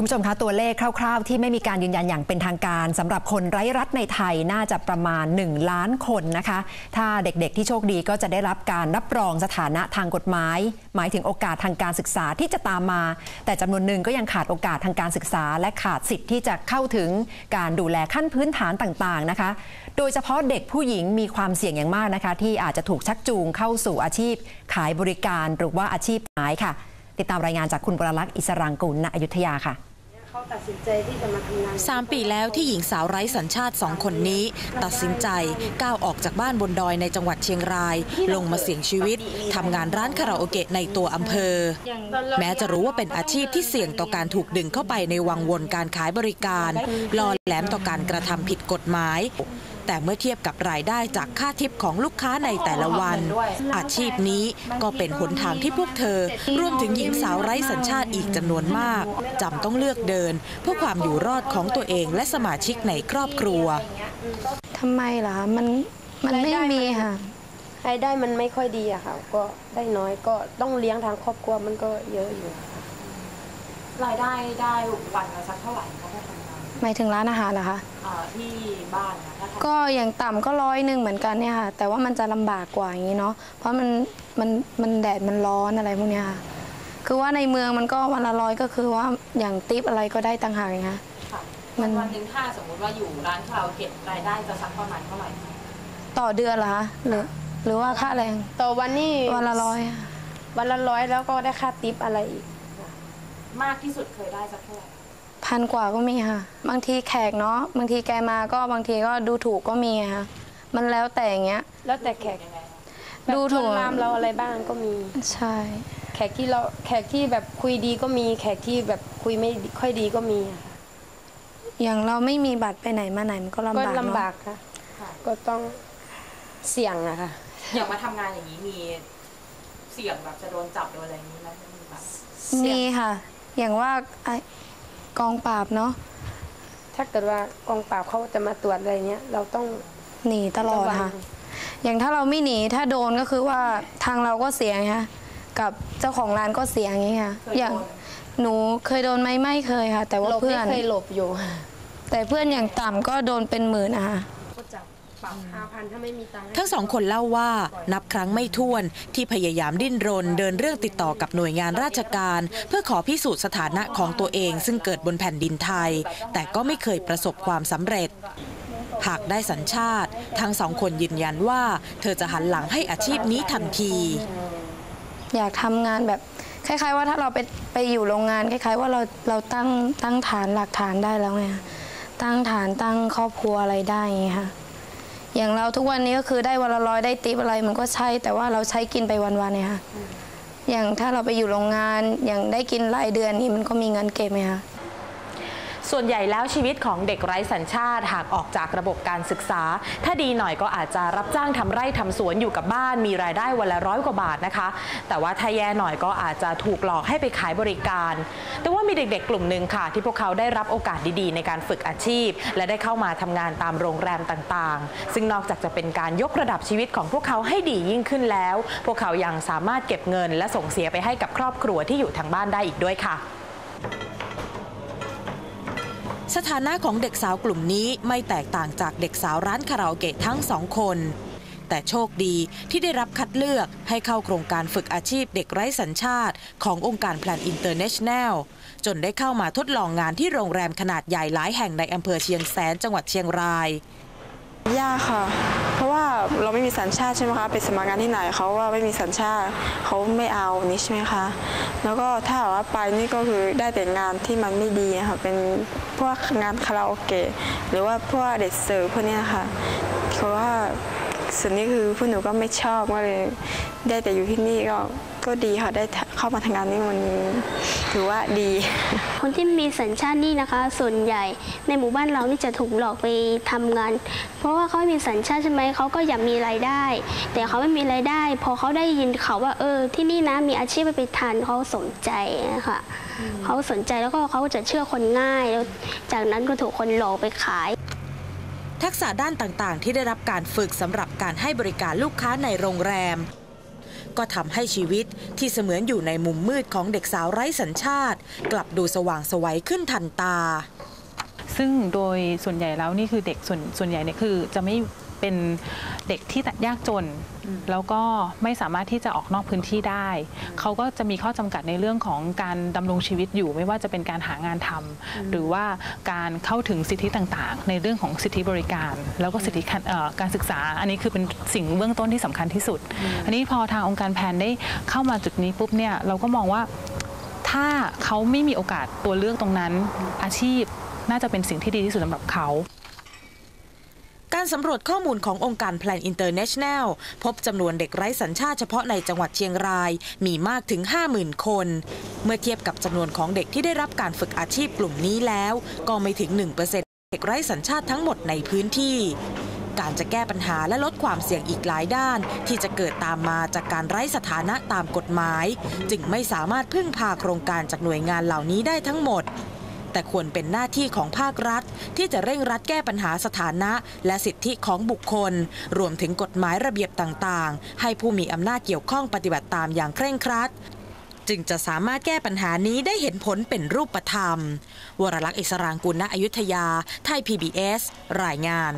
คุณผู้ชมคะตัวเลขคร่าว ๆ ที่ไม่มีการยืนยันอย่างเป็นทางการสำหรับคนไร้รัฐในไทยน่าจะประมาณ 1 ล้านคนนะคะ ถ้าเด็กๆที่โชคดีก็จะได้รับการรับรองสถานะทางกฎหมาย หมายถึงโอกาสทางการศึกษาที่จะตามมา แต่จำนวนหนึ่งก็ยังขาดโอกาสทางการศึกษา และขาดสิทธิ์ที่จะเข้าถึงการดูแลขั้นพื้นฐานต่างๆนะคะ โดยเฉพาะเด็กผู้หญิงมีความเสี่ยงอย่างมากนะคะ ที่อาจจะถูกชักจูงเข้าสู่อาชีพ ขายบริการหรือว่าอาชีพขายค่ะติดตามรายงานจากคุณปรลักษ์อิสรางกุลณอยุธยาค่ะ เขาตัดสินใจที่จะมาทำงานสามปีแล้วที่หญิงสาวไร้สัญชาติสองคนนี้ ตัดสินใจก้าวออกจากบ้านบนดอยในจังหวัดเชียงราย ลงมาเสี่ยงชีวิตทำงานร้านคาราโอเกะในตัวอำเภอ แม้จะรู้ว่าเป็นอาชีพที่เสี่ยงต่อการถูกดึงเข้าไปในวังวนการขายบริการล่อแหลมต่อการกระทำผิดกฎหมาย แต่เมื่อเทียบกับรายได้จากค่าทิปของลูกค้าในแต่ละวัน อาชีพนี้ก็เป็นหนทางที่พวกเธอ รวมถึงหญิงสาวไร้สัญชาติอีกจำนวนมากจำต้องเลือกเดิน เพื่อความอยู่รอดของตัวเองและสมาชิกในครอบครัวทำไมล่ะคะมันมันไม่มีค่ะรายได้มันไม่ค่อยดีอะค่ะ ก็ได้น้อยก็ต้องเลี้ยงทางครอบครัวมันก็เยอะอยู่ รายได้ได้วันละสักเท่าไหร่คะถ้าทำงาน หมายถึงร้านอาหารเหรอคะเอ่อที่บ้านนะถ้าทำก็อย่างต่ำก็ร้อยหนึ่งเหมือนกันเนี่ยค่ะ แต่ว่ามันจะลำบากกว่าอย่างนี้เนาะเพราะมันมันมันแดดมันร้อนอะไรพวกเนี้ยค่ะคือว่าในเมืองมันก็วันละร้อยก็คือว่าอย่างติปอะไรก็ได้ต่างหากไงคะค่ะมัน วันหนึ่งถ้าสมมุติว่าอยู่ร้านคาราโอเกะรายได้จะสักประมาณเท่าไหร่คะต่อเดือนเหรอคะหรือหรือว่าค่าแรงต่อวันนี่วันละร้อยค่ะวันละร้อยแล้วก็ได้ค่าติปอะไรอีก มากที่สุดเคยได้สักเท่าไหร่ พันกว่าก็มีค่ะ บางทีแขกเนาะบางทีแกมาก็บางทีก็ดูถูกก็มีค่ะ มันแล้วแต่อย่างเงี้ย แล้วแต่แขกยังไงคะดูถูกแบบลวนลามเราอะไรบ้างก็มี ใช่ แขกที่เราแขกที่แบบคุยดีก็มี แขกที่แบบคุยไม่ค่อยดีก็มีอะค่ะอย่างเราไม่มีบัตรไปไหนมาไหนมันก็ลำก็บากลำเนาะบากค่ะค่ะ ก็ต้องเสี่ยงอะค่ะ อย่างมาทำงานอย่างนี้มีเสี่ยงแบบจะโดนจับโดนอะไรอย่างนี้ไหมมีแบบมีค่ะ อย่างว่าไอ้ กองปราบเนาะถ้าเกิดว่ากองปราบเขาจะมาตรวจอะไรเงี้ยเราต้องหนีตลอดระวังค่ะ อย่างถ้าเราไม่หนีถ้าโดนก็คือว่าทางเราก็เสียไงคะกับเจ้าของร้านก็เสียอย่างนี้ค่ะเคยอย่างโดนหนูเคยโดนไหมไม่เคยค่ะ แต่ว่าหลบเพื่ไม่อนเคยหลบอยู่แต่เพื่อนอย่างต่ำก็โดนเป็นหมื่นนะคะก็จับ ปรับห้าพันถ้าไม่มีตังค์ให้ทั้งสองคนเล่าว่านับครั้งไม่ถ้วนที่พยายามดิ้นรนเดินเรื่องติดต่อกับหน่วยงานราชการ เพื่อขอพิสูจน์สถานะของตัวเอง ซึ่งเกิดบนแผ่นดินไทย แต่ก็ไม่เคยประสบความสำเร็จ หากได้สัญชาติ ทั้งสองคนยืนยันว่า เธอจะหันหลังให้อาชีพนี้ทันที อยากทำงานแบบคล้าย ๆ ว่าถ้าเราไปไปอยู่โรงงานคล้าย ๆ ว่าเราเราตั้งตั้งฐานหลักฐานได้แล้วไงคะตั้งฐานตั้งครอบครัวอะไรได้อย่างเงี้ยค่ะ อย่างเราทุกวันนี้ก็คือได้วันละร้อยได้ติปอะไรมันก็ใช่ แต่ว่าเราใช้กินไปวันๆเนี่ยค่ะอย่างถ้าเราไปอยู่โรงงานอย่างได้กินรายเดือนนี่มันก็มีเงินเก็บไหมคะ ส่วนใหญ่แล้วชีวิตของเด็กไร้สัญชาติหากออกจากระบบการศึกษา ถ้าดีหน่อยก็อาจจะรับจ้างทำไร่ทำสวนอยู่กับบ้าน มีรายได้วันละร้อยกว่าบาทนะคะ แต่ว่าถ้าแย่หน่อยก็อาจจะถูกหลอกให้ไปขายบริการ แต่ว่ามีเด็กๆ กลุ่มหนึ่งค่ะ ที่พวกเขาได้รับโอกาสดีๆ ในการฝึกอาชีพ และได้เข้ามาทำงานตามโรงแรมต่างๆ ซึ่งนอกจากจะเป็นการยกระดับชีวิตของพวกเขาให้ดียิ่งขึ้นแล้ว พวกเขายังสามารถเก็บเงิน และส่งเสียไปให้กับครอบครัวที่อยู่ทางบ้านได้อีกด้วยค่ะ สถานะของเด็กสาวกลุ่มนี้ไม่แตกต่างจากเด็กสาวร้านคาราโอเกะทั้งสองคน แต่โชคดีที่ได้รับคัดเลือกให้เข้าโครงการฝึกอาชีพเด็กไร้สัญชาติ ขององค์การแพลนอินเตอร์เนชั่นแนลจนได้เข้ามาทดลองงานที่โรงแรมขนาดใหญ่หลายแห่งในอำเภอเชียงแสนจังหวัดเชียงราย ยากค่ะ เพราะว่าเราไม่มีสัญชาติใช่ไหมคะไปสมัครงานที่ไหนเขาว่าไม่มีสัญชาติเขาไม่เอานี่ใช่ไหมคะแล้วก็ถ้าว่าไปนี่ก็คือได้แต่งานที่มันไม่ดีนะคะเป็นพวกงานคาราโอเกะหรือว่าพวกเด็กเสิร์ฟพวกนี้ค่ะเพราะว่าส่วนนี้คือพวกหนูก็ไม่ชอบก็เลยได้แต่อยู่ที่นี่ก็ ก็ดีค่ะได้เข้ามาทำงานนี่มันถือว่าดี คนที่มีสัญชาตินี่นะคะ ส่วนใหญ่ในหมู่บ้านเรานี่จะถูกหลอกไปทำงาน เพราะว่าเขามีสัญชาติใช่ไหมเขาก็อยากมีรายได้ แต่เขาไม่มีรายได้ พอเขาได้ยินเขาวว่าเออ ที่นี่นะมีอาชีพไปทานเขาสนใจนะคะเขาสนใจแล้วก็เขาจะเชื่อคนง่ายแล้วจากนั้นก็ถูกคนหลอกไปขายทักษะด้านต่างๆ ที่ได้รับการฝึกสำหรับการให้บริการลูกค้าในโรงแรม ก็ทำให้ชีวิตที่เสมือนอยู่ในมุมมืดของเด็กสาวไร้สัญชาติ กลับดูสว่างสวัยขึ้นทันตา ซึ่งโดยส่วนใหญ่แล้วนี่คือเด็กส่วนส่วนใหญ่เนี่ยคือจะไม่เป็นเด็กที่ยากจน แล้วก็ไม่สามารถที่จะออกนอกพื้นที่ได้ เขาก็จะมีข้อจำกัดในเรื่องของการดำรงชีวิตอยู่ ไม่ว่าจะเป็นการหางานทำหรือว่าการเข้าถึงสิทธิต่างๆ ในเรื่องของสิทธิบริการ แล้วก็สิทธิการเอ่อการศึกษา อันนี้คือเป็นสิ่งเบื้องต้นที่สำคัญที่สุด อันนี้พอทางองค์การแพทย์ได้เข้ามาจุดนี้ปุ๊บเนี่ยเราก็มองว่าถ้าเขาไม่มีโอกาสตัวเลือกตรงนั้นอาชีพ น่าจะเป็นสิ่งที่ดีที่สุดสำหรับเขาการสำรวจข้อมูลขององค์การแพลนอินเตอร์เนชั่นแนลพบจำนวนเด็กไร้สัญชาติเฉพาะในจังหวัดเชียงรายมีมากถึง 50,000 คน เมื่อเทียบกับจำนวนของเด็กที่ได้รับการฝึกอาชีพกลุ่มนี้แล้ว ก็ไม่ถึง 1%เด็กไร้สัญชาติทั้งหมดในพื้นที่ การจะแก้ปัญหาและลดความเสี่ยงอีกหลายด้าน ที่จะเกิดตามมาจากการไร้สถานะตามกฎหมาย จึงไม่สามารถพึ่งพาโครงการจากหน่วยงานเหล่านี้ได้ทั้งหมด แต่ควรเป็นหน้าที่ของภาครัฐ ที่จะเร่งรัดแก้ปัญหาสถานะ และสิทธิของบุคคล รวมถึงกฎหมายระเบียบต่างๆ ให้ผู้มีอำนาจเกี่ยวข้องปฏิบัติตามอย่างเคร่งครัด จึงจะสามารถแก้ปัญหานี้ได้เห็นผลเป็นรูปธรรม วรลักษณ์อิสรางกุลณอยุธยา ไทย PBS รายงาน